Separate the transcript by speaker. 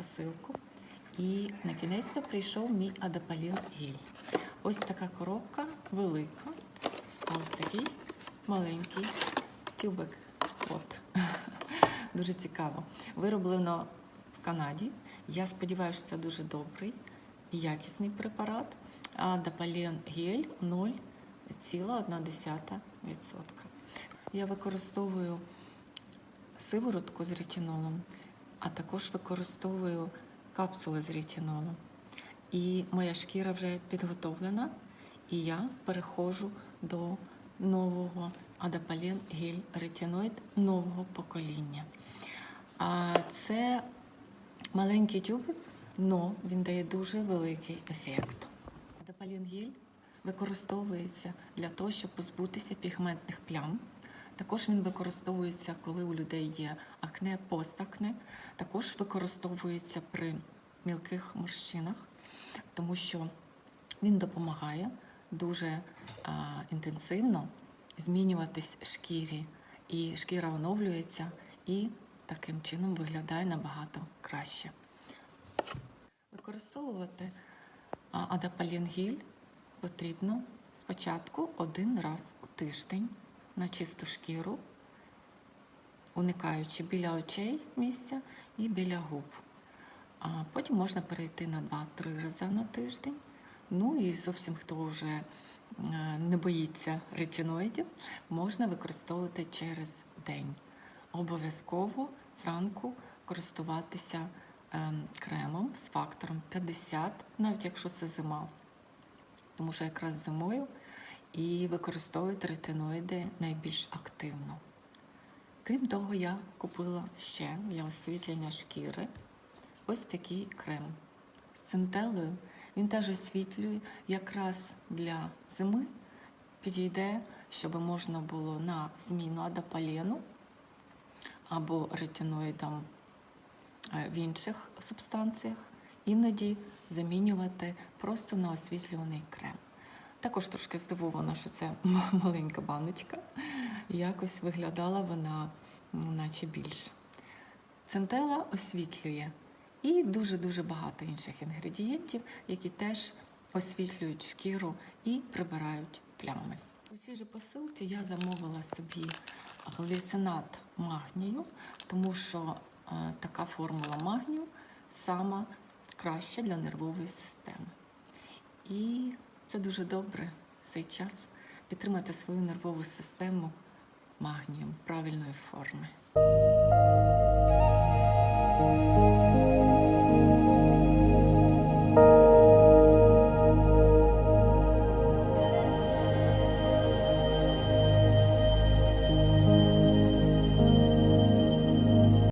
Speaker 1: посилку і на кінець прийшов мій адапалін гель. Ось така коробка велика, а ось такий маленький тюбик. От. Дуже цікаво. Вироблено в Канаді. Я сподіваюся, що це дуже добрий і якісний препарат. А Дапален гель 0,1%. Я використовую сиворотку з ретинолом, а також використовую капсули з ретинолом. І моя шкіра вже підготовлена, і я переходжу до нового Адапален гель ретиноїд нового покоління. А це маленький тюбик, але він дає дуже великий ефект. Адапален гель використовується для того, щоб позбутися пігментних плям. Також він використовується, коли у людей є акне, постакне. Також використовується при мілких морщинах, тому що він допомагає дуже а, інтенсивно змінюватись шкірі, і шкіра оновлюється і таким чином виглядає набагато краще. Використовувати адапалінгіль потрібно спочатку один раз у тиждень на чисту шкіру, уникаючи біля очей місця і біля губ. А потім можна перейти на 2-3 рази на тиждень. Ну і зовсім хто вже е, не боїться ретиноїдів, можна використовувати через день. Обов'язково зранку користуватися ем, кремом з фактором 50, навіть якщо це зима. Тому що якраз зимою і використовують ретиноїди найбільш активно. Крім того, я купила ще для освітлення шкіри ось такий крем з центелею. Він теж освітлює якраз для зими підійде, щоб можна було на зміну адапалену або ретиноїдам е, в інших субстанціях, іноді замінювати просто на освітлюваний крем. Також трошки здивована, що це маленька баночка. Якось виглядала вона, наче більше. Центела освітлює і дуже-дуже багато інших інгредієнтів, які теж освітлюють шкіру і прибирають плями. У цій же посилці я замовила собі гліцинат магнію, тому що е, така формула магнію сама краща для нервової системи. І це дуже добре в цей час підтримати свою нервову систему магнієм правильної форми.